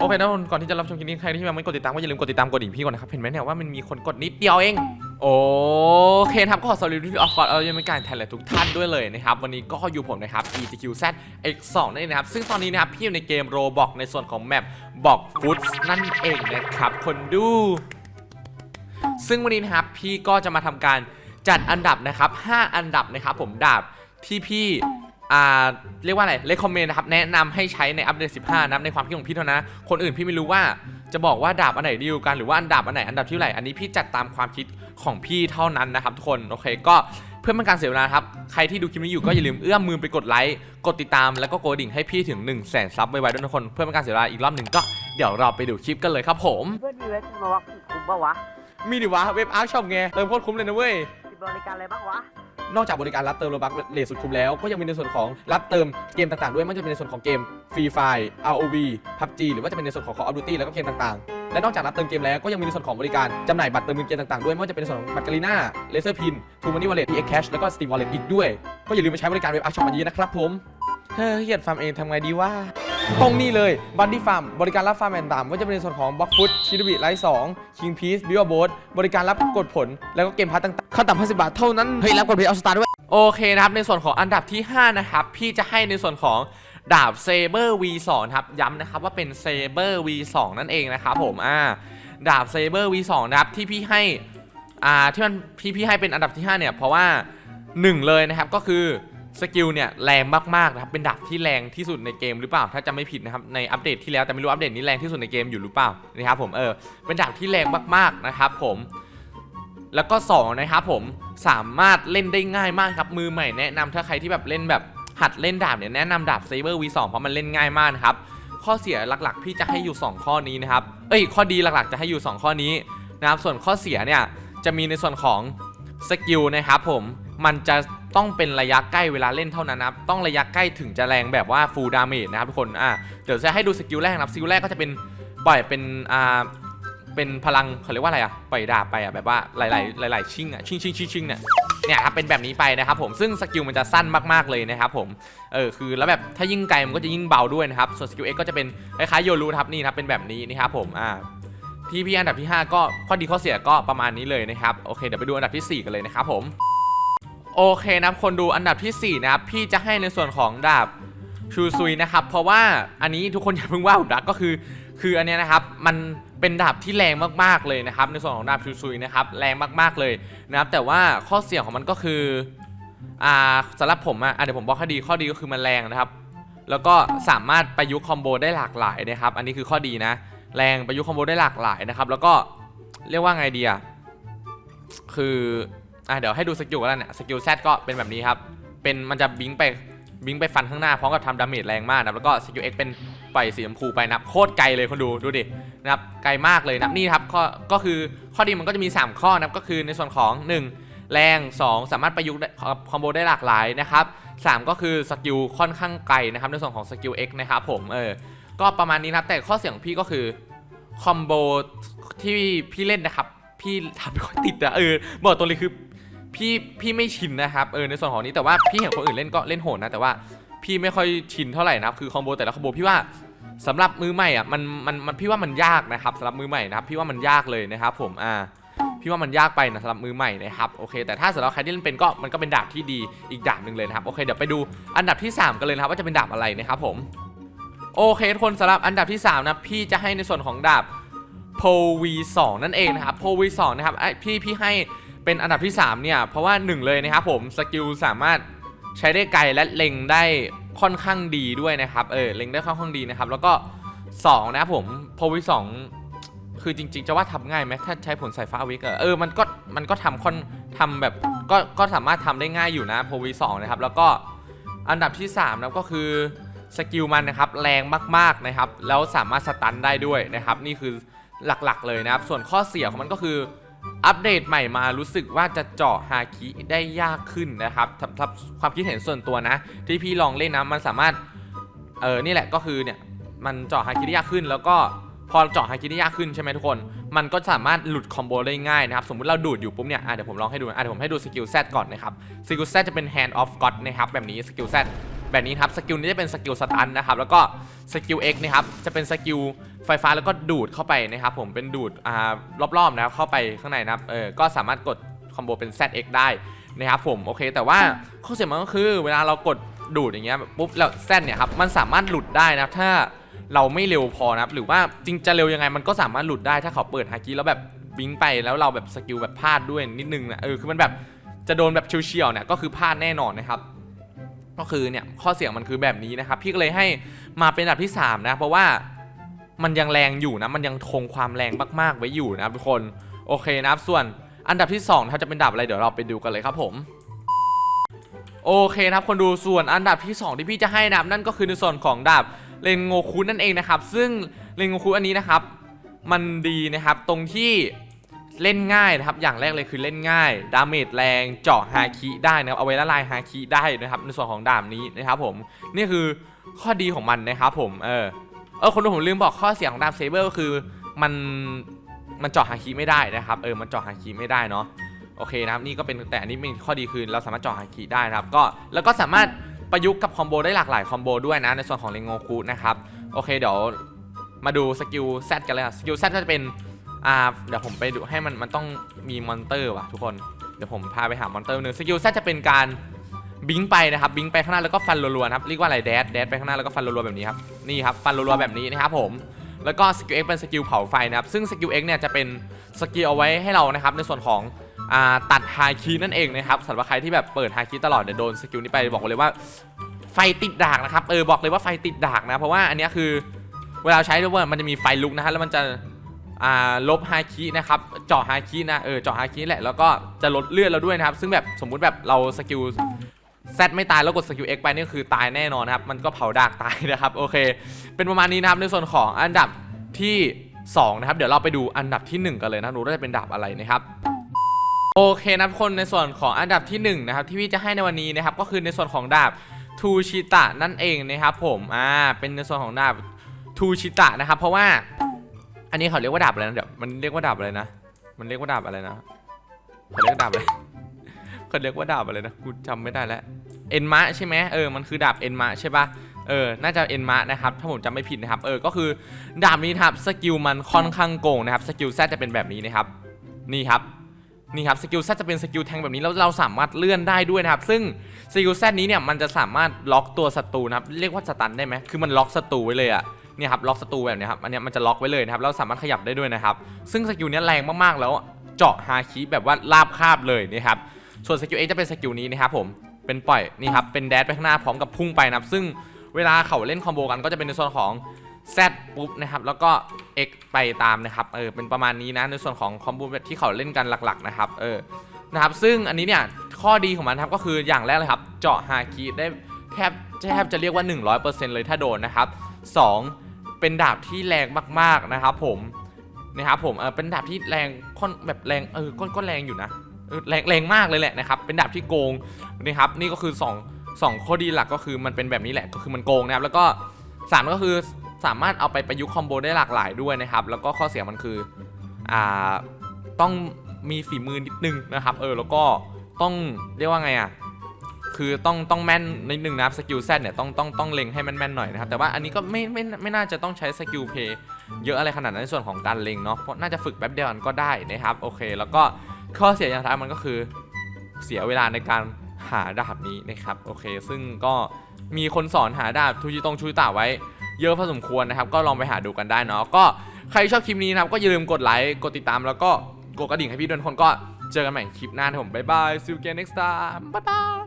โอเคนะคนก่อนที่จะรับชมคลิปนี้ใครที่ยังไม่กดติดตามก็อย่าลืมกดติดตามกดดิ่งพี่ก่อนนะครับเห็นไหมเนี่ยว่ามันมีคนกดนิดเดียวเองโอเคนะครับก็ขอสวัสดีที่ออฟกอร์ดเอายังไม่การแทนเลยทุกท่านด้วยเลยนะครับวันนี้ก็อยู่ผมนะครับ ETQZ X2 นั่นเองนะครับซึ่งตอนนี้นะครับพี่อยู่ในเกม Roblox ในส่วนของแมปบอกฟุตนั่นเองนะครับคนดู ซึ่งวันนี้นะครับพี่ก็จะมาทำการจัดอันดับนะครับ 5 อันดับนะครับผมดาบที่พี่ อ่าเรียกว่าอะไรเลคคอมเมนต์นะครับแนะนำให้ใช้ในอัปเดต 15 นะครับในความคิดของพี่เท่านั้นนะ คนอื่นพี่ไม่รู้ว่าจะบอกว่าดาบอันไหนดีกว่ากันหรือว่าอันดับอันไหนอันดับที่เท่าไหร่อันนี้พี่จัดตามความคิดของพี่เท่านั้นนะครับทุกคนโอเคก็เพื่อไม่เป็นการเสียเวลานะครับ ใครที่ดูคลิปนี้อยู่ก็อย่าลืมเอื้อมมือไปกดไลค์กดติดตามแล้วก็กดกระดิ่งให้พี่ถึง1 0 0 0 0แสนซับไวๆด้วยทุกคนเพื่อไม่เป็นการเสียเวลาอีกรอบหนึ่งก็เดี๋ยวเราไปดูคลิปกันเลยครับผมเพื่อนมีเว็บมาวักสุดคุ้มปะวะมีดิวะเว็บอาร์ช็อปไงเติมโคตรคุ้มเลยนะเว้ยมีบริการอะไรบ้างวะ นอกจากบริการรับเติมโลบักเลทสุดคุ้มแล้วก็ยังมีในส่วนของรับเติมเกมต่างๆ ด้วยไม่ว่าจะเป็นในส่วนของเกมฟรีไฟ, ROV, PUBG หรือว่าจะเป็นในส่วนของ Call of Duty แล้วก็เกมต่างๆ และนอกจากรับเติมเกมแล้วก็ยังมีในส่วนของบริการจำหน่ายบัตรเติมเงินเกมต่างๆด้วยไม่ว่าจะเป็นในส่วนของบัตรกาลีน่าเลเซอร์พินทูมันนี่วอลเล็ต PX Cash แล้วก็สตีมวอลเล็ตอีกด้วย ก็อย่าลืมไปใช้บริการเว็บอาร์ช็อปมาเยอะนะครับผม เฮ้ยเฮียดฟาร์มเองทำไงดีว่า ตรงนี้เลยบันดี้ฟาร์มบริการรับฟาร์มแอนด์ตามว่าจะเป็นในส่วนของบล็อกฟุตชิดบิไลท์สองคิงพีซบิวโบสบริการรับกดผล แล้วก็เกมพัทต่างๆขั้นต่ำ50บาทเท่านั้นเฮ้ยรับกดเพย์เอาสตาร์ด้วย โอเคนะครับ ในส่วนของอันดับที่ 5 นะครับ พี่จะให้ในส่วนของดาบเซเบอร์ V2 ครับ ย้ำนะครับว่าเป็นเซเบอร์ V2 นั่นเองนะครับผมอ่าดาบเซเบอร์ V2 นะครับที่พี่ให้อ่าที่มันพี่พี่ให้เป็นอันดับที่ 5 เนี่ย เพราะว่า 1 เลยนะครับก็คือ สกิลเนี่ยแรงมากๆนะครับเป็นดาบที่แรงที่สุดในเกมหรือเปล่า ถ้าจำไม่ผิดนะครับในอัปเดตที่แล้วแต่ไม่รู้อัปเดตนี้แรงที่สุดในเกมอยู่หรือเปล่านะครับผมเออเป็นดาบที่แรงมากๆนะครับผมแล้วก็2นะครับผมสามารถเล่นได้ง่ายมากครับมือใหม่แนะนำถ้าใครที่แบบเล่นแบบหัดเล่นดาบเนี่ยแนะนำดาบ Saber V2 เพราะมันเล่นง่ายมากนะครับข้อเสียหลักๆ พี่จะให้อยู่ 2 ข้อนี้นะครับเอ้ยข้อดีหลักๆ จะให้อยู่ 2 ข้อนี้นะครับส่วนข้อเสียเนี่ยจะมีในส่วนของสกิลนะครับผมมันจะ ต้องเป็นระยะใกล้เวลาเล่นเท่านั้นนะครับ ต้องระยะใกล้ถึงจะแรงแบบว่า full damage นะครับทุกคน อะเดี๋ยวจะให้ดูสกิลแรกนะครับ สกิลแรกก็จะเป็นปล่อยเป็น อ่า เป็นพลังเขาเรียกว่าอะไรอะปล่อยดาบไปอะแบบว่าหลาย ๆ หลาย ๆ ชิงอะชิงชิงชิงชิงเนี่ย เนี่ยครับ เป็นแบบนี้ไปนะครับผม ซึ่งสกิลมันจะสั้นมาก ๆ เลยนะครับผม เออ คือแล้วแบบถ้ายิ่งไกลมันก็จะยิ่งเบาด้วยนะครับ ส่วนสกิล X ก็จะเป็นคล้ายๆโยรูครับนี่ครับ เป็นแบบนี้นะครับผม อ่าที่พี่อันดับที่ 5 ก็ข้อดีข้อเสียก็ประมาณนี้เลยนะครับ โอเค เดี๋ยวไปดูอันดับที่ 4 กันเลยนะครับผม โอเคนะครับคนดูอันดับทีสี่4นะครับพี่จะให้ในส่วนของดาบชูซุยนะครับ เพราะว่าอันนี้ทุกคนอย่าเพิ่งว่าผมนะก็คือ คืออันเนี้ยนะครับมันเป็นดาบที่แรงมากๆเลยนะครับ ในส่วนของดาบชูซุยนะครับแรงมากๆเลยนะครับแต่ว่าข้อเสียของมันก็คืออ่าสำหรับผมอะอะเดี๋ยวผมบอกข้อดีข้อดีก็คือมันแรงนะครับ แล้วก็สามารถประยุกต์คอมโบได้หลากหลายนะครับ อันนี้คือข้อดีนะ แรงประยุกต์คอมโบได้หลากหลายนะครับ แล้วก็เรียกว่าไงดีอะคือ อะเดี๋ยวให้ดูสกิลกันแล้วเนี่ยสกิลแซก็เป็นแบบนี้ครับ เป็นมันจะบิงไปบิงไปฟันข้างหน้าพร้อมกับทำดาเมจแรงมากนะแล้วก็สกิลเอ็กเป็นปล่อยสีชมพูไปนะครับโคตรไกลเลยคนดูดูดินะครับไกลมากเลยนะนี่ครับข้อก็คือข้อดีมันก็จะมี 3 ข้อนะครับก็คือในส่วนของ 1 แรง 2 สามารถประยุกต์คอมโบได้หลากหลายนะครับ3ก็คือสกิลค่อนข้างไกลนะครับในส่วนของสกิล X นะครับผมเออก็ประมาณนี้นะครับแต่ข้อเสียงพี่ก็คือคอมโบที่พี่เล่นนะครับ พี่ทำไม่ค่อยติดอะเออบอกตัวเลยคือ พี่พี่ไม่ชินนะครับเออในส่วนของนี้แต่ว่าพี่เห็นคนอื่นเล่นก็เล่นโหดนะแต่ว่าพี่ไม่ค่อยชินเท่าไหร่นะครับคือคอมโบแต่ละคอมโบพี่ว่าสำหรับมือใหม่อะมันมันมันพี่ว่ามันยากนะครับสำหรับมือใหม่นะครับพี่ว่ามันยากเลยนะครับ ผมอ่าพี่ว่ามันยากไปนะสำหรับมือใหม่นะครับโอเค แต่ถ้าสำหรับใครที่เล่นเป็นก็มันก็เป็นดาบที่ดีอีกดาบหนึ่งเลยนะครับโอเคเดี๋ยวไปดูอันดับที่ 3 กันเลยนะครับว่าจะเป็นดาบอะไรนะครับผมโอเคทุกคนสำหรับอันดับที่ 3 นะ พี่จะให้ในส่วนของดาบโพวีสองนั่นเองนะครับโพวีสองนะครับไอพี่พี่ให้ เป็นอันดับที่ 3 เนี่ย เพราะว่า 1 เลยนะครับผมสกิลสามารถใช้ได้ไกลและเล็งได้ค่อนข้างดีด้วยนะครับเออเล็งได้ค่อนข้างดีนะครับแล้วก็ 2 นะครับผมโพวีสองคือจริงๆ จะว่าทำง่ายไหมถ้าใช้ผลสายฟ้าวิกเออมันก็มันก็ทำค่อนทำแบบก็ก็สามารถทำได้ง่ายอยู่นะโพวีสองนะครับแล้วก็อันดับที่3นะก็คือสกิลมันนะครับแรงมากๆนะครับแล้วสามารถสตันได้ด้วยนะครับนี่คือหลักๆเลยนะครับส่วนข้อเสียของมันก็คือ อัปเดตใหม่มารู้สึกว่าจะเจาะฮาคิได้ยากขึ้นนะครับสำหรับความคิดเห็นส่วนตัวนะ ที่พี่ลองเล่นนะมันสามารถเออนี่แหละก็คือเนี่ยมันเจาะฮาคิได้ยากขึ้น แล้วก็พอเจาะฮาคิได้ยากขึ้นใช่ไหมทุกคน มันก็สามารถหลุดคอมโบได้ง่ายนะครับ สมมุติเราดูดอยู่ปุ๊บเนี่ยเดี๋ยวผมลองให้ดูอะเดี๋ยวผมให้ดูสกิลแซก่อนนะครับสกิลแซจะเป็น Hand of God นะครับแบบนี้สกิลแซ แบบนี้ครับสกิลนี้จะเป็นสกิลสตันนะครับแล้วก็สกิล X นะครับจะเป็นสกิลไฟฟ้าแล้วก็ดูดเข้าไปนะครับผมเป็นดูดอ่ารอบๆนะครับเข้าไปข้างในนะครับเออก็สามารถกดคอมโบเป็น ZX ได้นะครับผมโอเค แต่ว่าข้อเสียมันก็คือ เวลาเรากดดูดอย่างเงี้ยปุ๊บแล้ว Z เนี่ยครับมันสามารถหลุดได้นะครับถ้าเราไม่เร็วพอนะครับหรือว่าจริงจะเร็วยังไงมันก็สามารถหลุดได้ถ้าเขาเปิดฮากิแล้วแบบบิงไปแล้วเราแบบสกิลแบบพลาดด้วยนิดนึงนะเออคือมันแบบจะโดนแบบเฉียวๆเนี่ยก็คือพลาดแน่นอนนะครับ ก็คือเนี่ยข้อเสียงมันคือแบบนี้นะครับ พี่ก็เลยให้มาเป็นอันดับที่ 3 นะ เพราะว่ามันยังแรงอยู่นะ มันยังคงความแรงมากๆไว้อยู่นะทุกคนโอเคนะครับส่วนอันดับที่2ถ้าจะเป็นดาบอะไรเดี๋ยวเราไปดูกันเลยครับผมโอเคนะครับคนดูส่วนอันดับที่ 2 ที่พี่จะให้นะครับนั่นก็คือในส่วนของดาบเลนโงคุนั่นเองนะครับ ซึ่งเลนโงคุอันนี้นะครับ มันดีนะครับตรงที่ เล่นง่ายนะครับ อย่างแรกเลยคือเล่นง่าย ดาเมจแรง เจาะฮาคิได้นะครับเอาไว้ละลายฮาคิได้นะครับ ในส่วนของดาบนี้นะครับผมนี่คือข้อดีของมันนะครับผมเออเออคนดูผมลืมบอกข้อเสียของดาบเซเบอร์ก็คือมันมันเจาะฮาคิไม่ได้นะครับ เออมันเจาะฮาคิไม่ได้เนาะโอเคนะครับนี่ก็เป็นแต่อันนี้เป็นข้อดีคือเราสามารถเจาะฮาคิได้นะครับก็แล้วก็สามารถประยุกต์กับคอมโบได้หลากหลายคอมโบด้วยนะในส่วนของเลงโงคุนะครับโอเคเดี๋ยวมาดูสกิล Z กันเลยครับสกิล Z ก็จะเป็น อ่าเดี๋ยวผมไปดูให้มันมันต้องมีมอนเตอร์ว่ะทุกคนเดี๋ยวผมพาไปหามอนเตอร์หนึ่งสกิล Z จะเป็นการบิงไปนะครับบิงไปข้างหน้าแล้วก็ฟันรัวๆนะครับเรียกว่าอะไรแดดแดดไปข้างหน้าแล้วก็ฟันรัวๆแบบนี้ครับนี่ครับฟันรัวๆแบบนี้นะครับผมแล้วก็สกิล X เป็นสกิลเผาไฟนะครับซึ่งสกิล X เนี่ยจะเป็นสกิลเอาไว้ให้เรานะครับในส่วนของอ่าตัดไฮคีนั่นเองนะครับสำหรับใครที่แบบเปิดไฮคีตลอดเดี๋ยวโดนสกิลนี้ไปบอกเลยว่าไฟติดดากนะครับเออบอกเลยว่าไฟติดดากนะเพราะว่าอันนี้คือเวลาใช้แล้วมันจะมีไฟลุกนะฮะแล้วมันจะ อ่าลบฮาคินะครับเจาะฮาคินะเออเจาะฮาคิแหละแล้วก็จะลดเลือดเราด้วยนะครับ ซึ่งแบบสมมุติแบบเราสกิลแซดไม่ตายแล้วกดสกิล X ไปนี่คือตายแน่นอนนะครับ มันก็เผาดากตายนะครับโอเค เป็นประมาณนี้นะครับในส่วนของอันดับที่ 2 นะครับ เดี๋ยวเราไปดูอันดับที่ 1 กันเลยนะดูว่าจะเป็นดาบอะไรนะครับโอเคนะทุกคนในส่วนของอันดับที่1นะครับที่พี่จะให้ในวันนี้นะครับก็คือในส่วนของดาบทูชิตะนั่นเองนะครับผมอ่าเป็นในส่วนของดาบทูชิตะนะครับเพราะว่า อันนี้เขาเรียกว่าดาบอะไรนะเดี๋ยวมันเรียกว่าดาบอะไรนะ มันเรียกว่าดาบอะไรนะเขาเรียกว่าดาบอะไรเขาเรียกว่าดาบอะไรนะ กูจำไม่ได้แล้ว เอ็นมะใช่ไหมเออ มันคือดาบเอ็นมะใช่ปะเออ น่าจะเอ็นมะนะครับ ถ้าผมจำไม่ผิดนะครับ เออ ก็คือดาบนี้ครับ สกิลมันค่อนข้างโกงนะครับ สกิลแซจะเป็นแบบนี้นะครับ นี่ครับ นี่ครับ สกิลแซจะเป็นสกิลแทงแบบนี้ แล้วเราสามารถเลื่อนได้ด้วยนะครับ ซึ่งสกิลแซนี้เนี่ย มันจะสามารถล็อกตัวศัตรูนะครับ เรียกว่าสตันได้ไหมคือมันล็อกศัตรูไว้เลยอะ เนี่ยครับล็อกศัตรูแบบนี้ครับอันนี้มันจะล็อกไว้เลยนะครับเราสามารถขยับได้ด้วยนะครับ ซึ่งสกิลนี้แรงมากๆแล้วเจาะฮาคิแบบว่าลาบคาบเลยนะครับส่วนสกิลเอจะเป็นสกิลนี้นะครับผมเป็นปล่อยนี่ครับเป็นแดดไปข้างหน้าพร้อมกับพุ่งไปนะครับซึ่งเวลาเขาเล่นคอมโบกันก็จะเป็นในส่วนของ Z ปุ๊บนะครับแล้วก็ X ไปตามนะครับเออเป็นประมาณนี้นะในส่วนของคอมโบที่เขาเล่นกันหลักๆนะครับเออนะครับซึ่งอันนี้เนี่ยข้อดีของมันครับก็คืออย่างแรกเลยครับ เจาะฮาคิได้แทบแทบจะเรียกว่า 100%เลยถ้าโดนนะครับ 2 เป็นดาบที่แรงมากๆนะครับผมนะครับผมเออเป็นดาบที่แรงค่อนแบบแรงเออก็ก็แรงอยู่นะแรงแรงมากเลยแหละนะครับเป็นดาบที่โกงนะครับนี่ก็คือ2สองข้อดีหลักก็คือมันเป็นแบบนี้แหละก็คือมันโกงนะครับแล้วก็สามก็คือสามารถเอาไปประยุกต์คอมโบได้หลากหลายด้วยนะครับแล้วก็ข้อเสียมันคืออ่าต้องมีฝีมือนิดนึงนะครับเออแล้วก็ต้องเรียกว่าไงอะ คือต้องต้องแม่นนิดนึงนะครับสกิลแซเนี่ยต้องต้องต้องเล็งให้แม่นๆหน่อยนะครับแต่ว่าอันนี้ก็ไม่ไม่ไม่น่าจะต้องใช้สกิลเพย์เยอะอะไรขนาดนั้นในส่วนของการเล็งเนาะเพราะน่าจะฝึกแป๊บเดียวมันก็ได้นะครับโอเค แล้วก็ข้อเสียอย่างท้ายมันก็คือเสียเวลาในการหาดาบนี้นะครับโอเค ซึ่งก็มีคนสอนหาดาบทูจิตงชูตาไว้เยอะพอสมควรนะครับ ก็ลองไปหาดูกันได้เนาะก็ใครชอบคลิปนี้นะครับก็อย่าลืมกดไลค์กดติดตามแล้วก็กดกระดิ่งให้พี่ด้วยคนก็เจอกันใหม่คลิปหน้าผมบ๊ายบาย see you again next time บ๊ายบาย